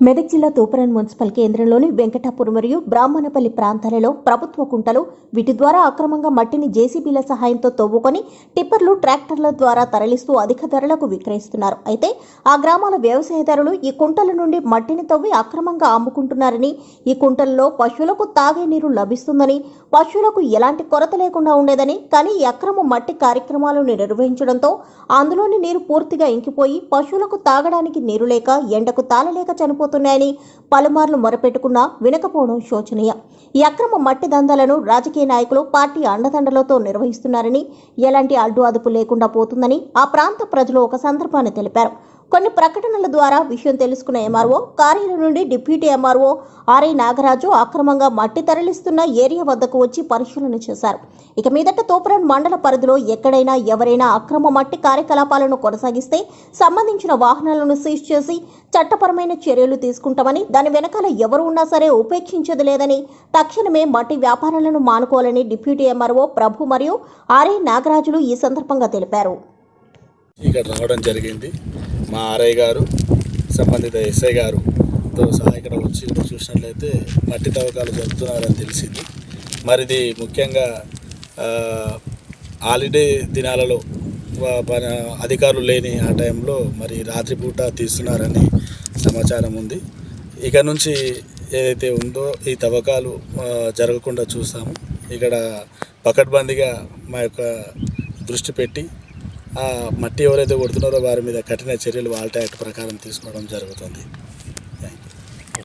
మెదక్ జిల్లా తూపరన్ మున్సిపల్ కేంద్రంలోని వెంకటాపూర్ మరియు బ్రాహ్మణపల్లి ప్రాంతాలలో ప్రభుత్వ కుంటలు వీటి ద్వారా అక్రమంగా మట్టిని జేసీబీల సహాయంతో తవ్వుకొని టిప్పర్లు ట్రాక్టర్ల ద్వారా తరలిస్తూ అధిక ధరలకు విక్రయిస్తున్నారు. అయితే ఆ గ్రామాల వ్యవసాయదారులు ఈ కుంటల నుండి మట్టిని తవ్వి అక్రమంగా అమ్ముకుంటున్నారని ఈ కుంటలలో పశువులకు తాగే నీరు లభిస్తుందని పశువులకు ఎలాంటి కొరత లేకుండా ఉండేదని కానీ ఈ అక్రమ మట్టి కార్యక్రమాలను నిర్వహించడంతో అందులోని నీరు పూర్తిగా ఇంకిపోయి పశువులకు తాగడానికి నీరు లేక ఎండకు తాళలేక చనిపోతున్నాయని పలుమార్లు మొరపెట్టుకున్నా వినకపోవడం శోచనీయం. ఈ అక్రమ మట్టి దందాలను రాజకీయ నాయకులు పార్టీ అండదండలతో నిర్వహిస్తున్నారని ఎలాంటి అడ్డు అదుపు లేకుండా పోతుందని ఆ ప్రాంత ప్రజలు ఒక సందర్భాన్ని తెలిపారు. కొన్ని ప్రకటనల ద్వారా విషయం తెలుసుకున్న ఎంఆర్ఓ కార్యాలయం నుండి డిప్యూటీ ఎంఆర్ఓ ఆర్ఐ నాగరాజు అక్రమంగా మట్టి తరలిస్తున్న ఏరియా వద్దకు వచ్చి పరిశీలన చేశారు. ఇక మీదట తోపురన్ మండల పరిధిలో ఎక్కడైనా ఎవరైనా అక్రమ మట్టి కార్యకలాపాలను కొనసాగిస్తే సంబంధించిన వాహనాలను సీజ్ చేసి చట్టపరమైన చర్యలు తీసుకుంటామని దాని వెనకాల ఎవరు ఉన్నా సరే ఉపేక్షించదు లేదని తక్షణమే మట్టి వ్యాపారాలను మానుకోవాలని డిప్యూటీ ఎంఆర్ఓ ప్రభు మరియు ఆర్ఐ నాగరాజులు ఈ సందర్భంగా తెలిపారు. ఇక్కడ రావడం జరిగింది. మా ఆర్ఐ గారు సంబంధిత ఎస్ఐ గారుతో సహా ఇక్కడ వచ్చి ఇక్కడ చూసినట్లయితే మట్టి తవ్వకాలు జరుపుతున్నారని తెలిసింది. మరిది ముఖ్యంగా హాలిడే దినాలలో అధికారులు లేని ఆ టైంలో మరి రాత్రిపూట తీస్తున్నారని సమాచారం ఉంది. ఇక నుంచి ఏదైతే ఉందో ఈ తవ్వకాలు జరగకుండా చూస్తాము. ఇక్కడ పకడ్బందీగా మా యొక్క దృష్టి పెట్టి మట్టి ఎవరైతే కొడుతున్నారో వారి మీద కఠిన చర్యలు వాల్ట్ యాక్ట్ ప్రకారం తీసుకోవడం జరుగుతుంది.